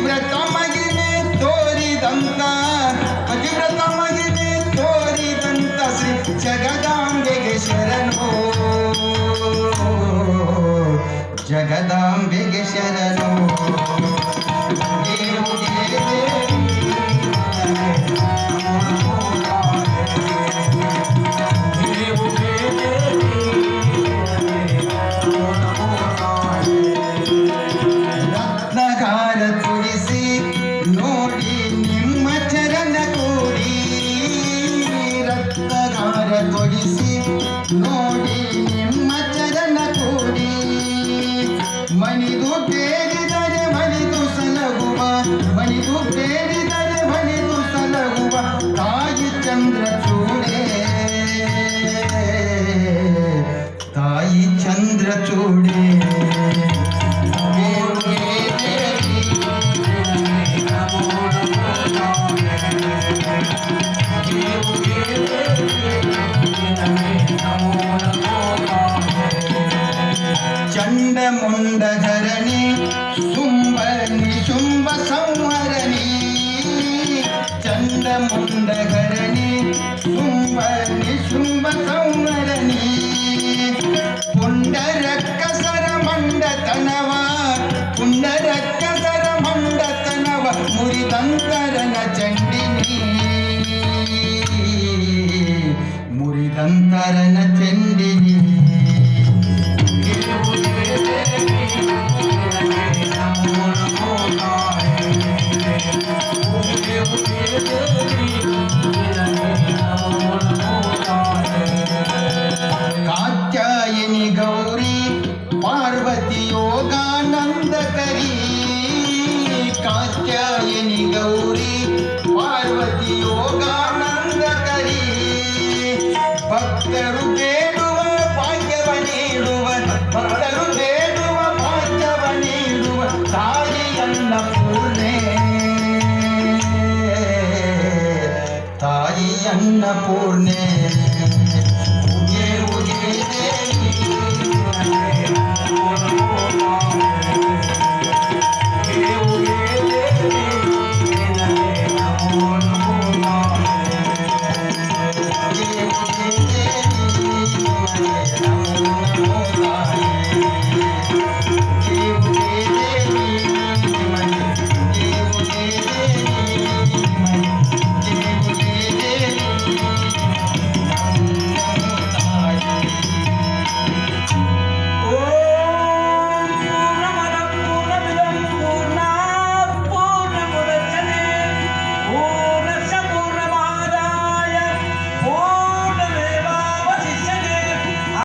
ಪತಿವ್ರತ ಮಗಿಮೆ ತೋರಿದಂತ ಪತಿವ್ರತ ಮಗಿಮೆ ತೋರಿದಂತ ಶ್ರೀ ಜಗದಾಂಬೆಗೆ ಶರಣು ಜಗದಾಂಬೆಗೆ ಶರಣು ತೊಡಿಸಿ ನೋಡಿ ನಿಮ್ಮ ಚರಣ ಕೂಡಿ. ಮಣಿದು ಬೇಡಿದರೆ ಮನಿದು ಸಲಗುವ ಮಣಿದು ಬೇಡಿದರೆ ಮನಿದು ಸಲಗುವ ತಾಯಿ ಚಂದ್ರ ಚೂಡೆ. ತಾಯಿ ಚಂದ್ರ ಚೂಡೆ. ಚಂಡ ಮುಂಡ ಧರಣಿ ಶುಂಭ ನಿಶುಂಭ ಸಂಹರಣಿ ಚಂಡ ಮುಂಡ Oh, अन्नपूर्णे